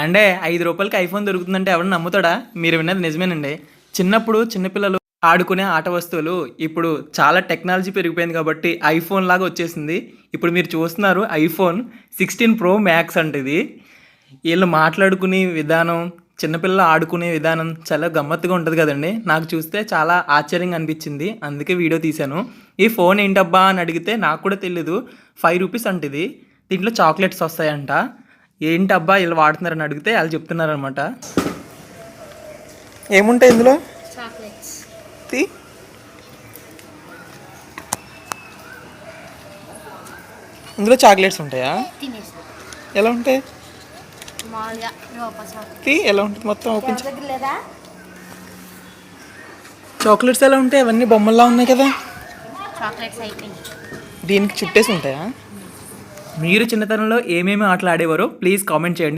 అంటే ఐదు రూపాయలకి ఐఫోన్ దొరుకుతుందంటే ఎవరు నమ్ముతాడా? మీరు విన్నది నిజమేనండి. చిన్నప్పుడు చిన్నపిల్లలు ఆడుకునే ఆట వస్తువులు ఇప్పుడు చాలా టెక్నాలజీ పెరిగిపోయింది కాబట్టి ఐఫోన్ లాగా వచ్చేసింది. ఇప్పుడు మీరు చూస్తున్నారు ఐఫోన్ సిక్స్టీన్ ప్రో మ్యాక్స్ అంటే ఇది. వీళ్ళు మాట్లాడుకునే విధానం చిన్నపిల్లలు ఆడుకునే విధానం చాలా గమ్మత్తుగా ఉంటుంది కదండి. నాకు చూస్తే చాలా ఆశ్చర్యంగా అనిపించింది. అందుకే వీడియో తీశాను. ఈ ఫోన్ ఏంటబ్బా అని అడిగితే నాకు కూడా తెలీదు. ఫైవ్ రూపీస్ అంటే ఇది. దీంట్లో చాక్లెట్స్ వస్తాయంట. ఏంటబ్బా ఇలా వాడుతున్నారని అడిగితే వాళ్ళు చెప్తున్నారనమాట ఏముంటాయి ఇందులో? చాక్లెట్స్ తీ ఇందులో చాక్లెట్స్ ఉంటాయా? ఎలా ఉంటాయి? తీ ఎలా ఉంటుంది మొత్తం ఓపెన్ చాక్లెట్స్ ఎలా ఉంటాయి? అవన్నీ బొమ్మల్లా ఉన్నాయి కదా. దీనికి చుట్టేసి ఉంటాయా? మీరు చిన్నతనంలో ఏమేమి ఆటలు ఆడేవారో ప్లీజ్ కామెంట్ చేయండి.